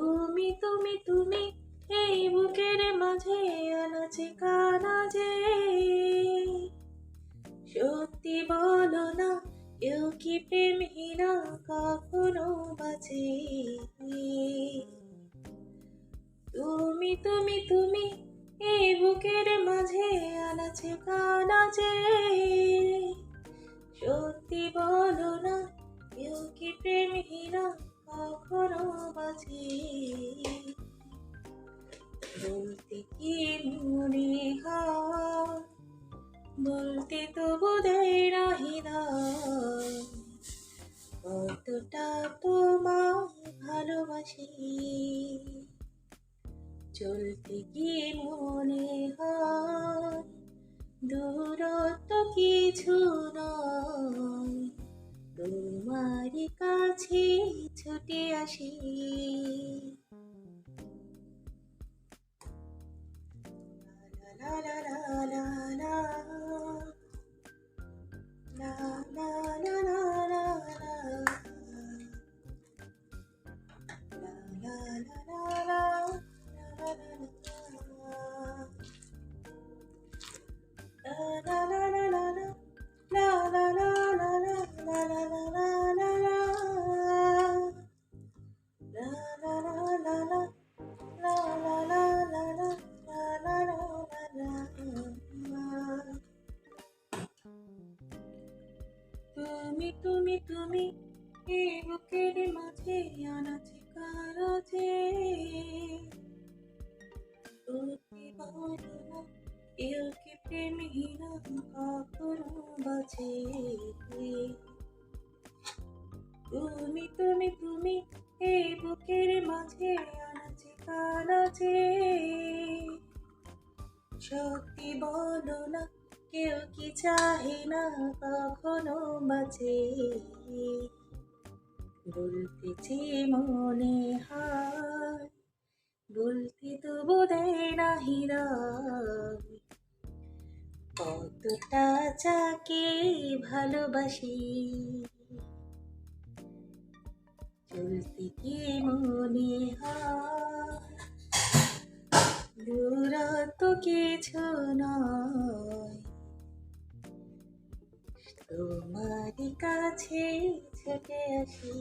তুমি তুমি তুমি, এই বুকের মাঝে আনাচে কানাজে সত্যি বলো না, কেউ কি প্রেমহীনা কখনো বাঁচে? তুমি তুমি তুমি, এই বুকের মাঝে আনাচে, কানাচে। সত্যি বলো না, কেউ কি প্রেমহীনা কখনো বাঁচে বলতে কি মনে হয়? বলতে তো বোধহয় রাহি কতটা তোমায় ভালোবাসি। চলতে গিয়ে মনে হয়? দূরত্ব কিছু নয়। তোমারই কাছে ছুটে আসি। তুমি তুমি তুমি, এই বুকের মাঝে আনাচে কারাচে। সত্যি বলো কখনো বাঁচে? তুমি তুমি তুমি, এই বুকের মাঝে আনাচে কানাচে সত্যি বলো না কেউ কি চাহে না কখনো বাঁচে বলতেছি মনে হয়, বলতে তো বোধহয় না হৃদয় কতটা যাকে ভালোবাসি, চলতে কি মনে হয়? দূরত্ব কিছু নয়। তোমার কাছে ছুটে আসি।